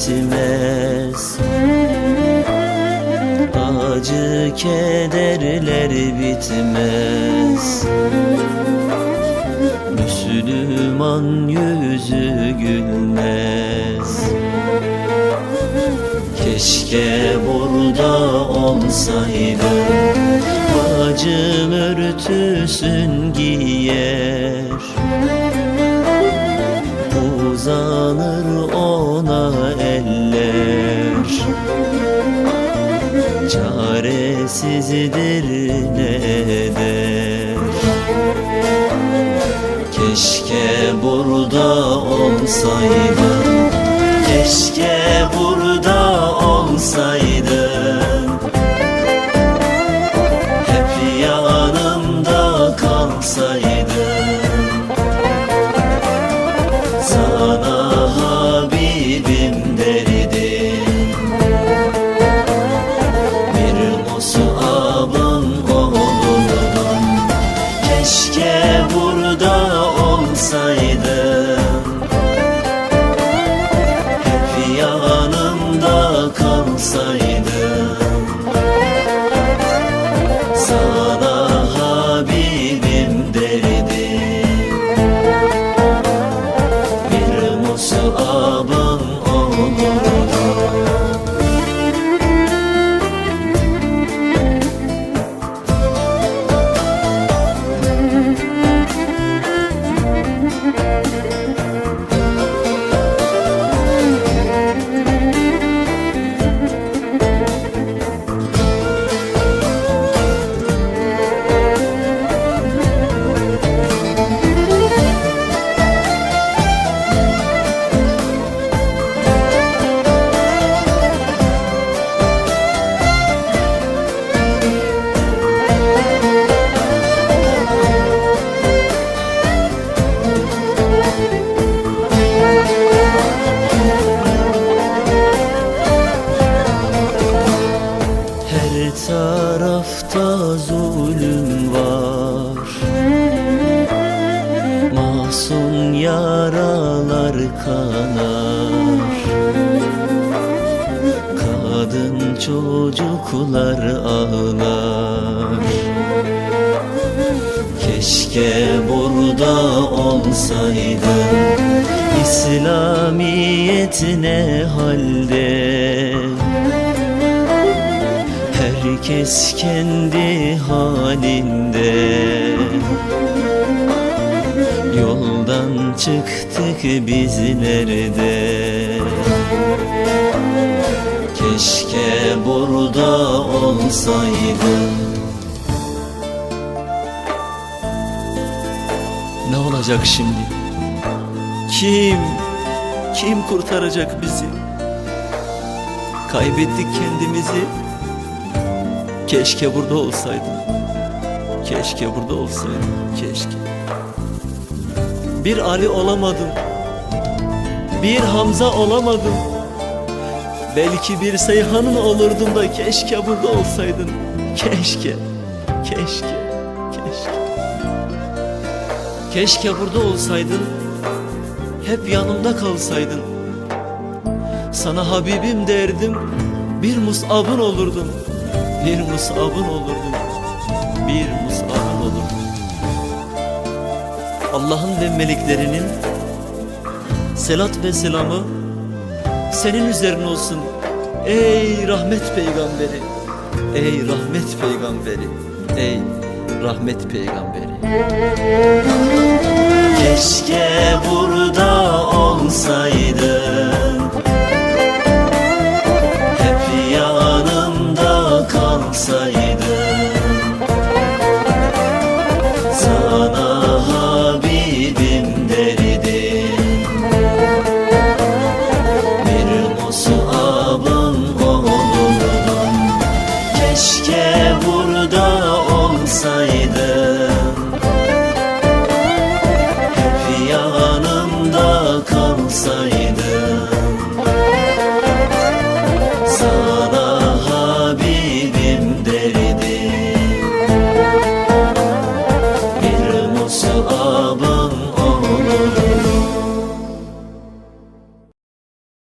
bitmez Acı kederler bitmez. Müslüman yüzü gülmez. Keşke burada olsaydın Bacım örtüsün giyer Çaresizdir ne eder Keşke burada olsaydın Keşke burada olsaydın olsaydın tarafta zulüm var. Masum yaralar kanar. Kadın çocuklar ağlar. Keşke burada olsaydın. İslamiyet ne halde Herkes kendi halinde Yoldan çıktık bizler de Keşke burada olsaydın Ne olacak şimdi? Kim? Kim kurtaracak bizi? Kaybettik kendimizi Keşke burada olsaydın. Keşke burada olsaydın. Keşke. Bir Ali olamadım. Bir Hamza olamadım. Belki bir Seyhan'ın olurdum da keşke burada olsaydın. Keşke. Keşke. Keşke. Keşke burada olsaydın. Hep yanımda kalsaydın. Sana Habibim derdim. Bir musabın olurdum. Bir musabın olurdum. Bir musabın olurdum. Allah'ın ve meleklerinin selat ve selamı senin üzerine olsun. Ey rahmet peygamberi. Ey rahmet peygamberi. Ey rahmet peygamberi. Keşke burada olsaydın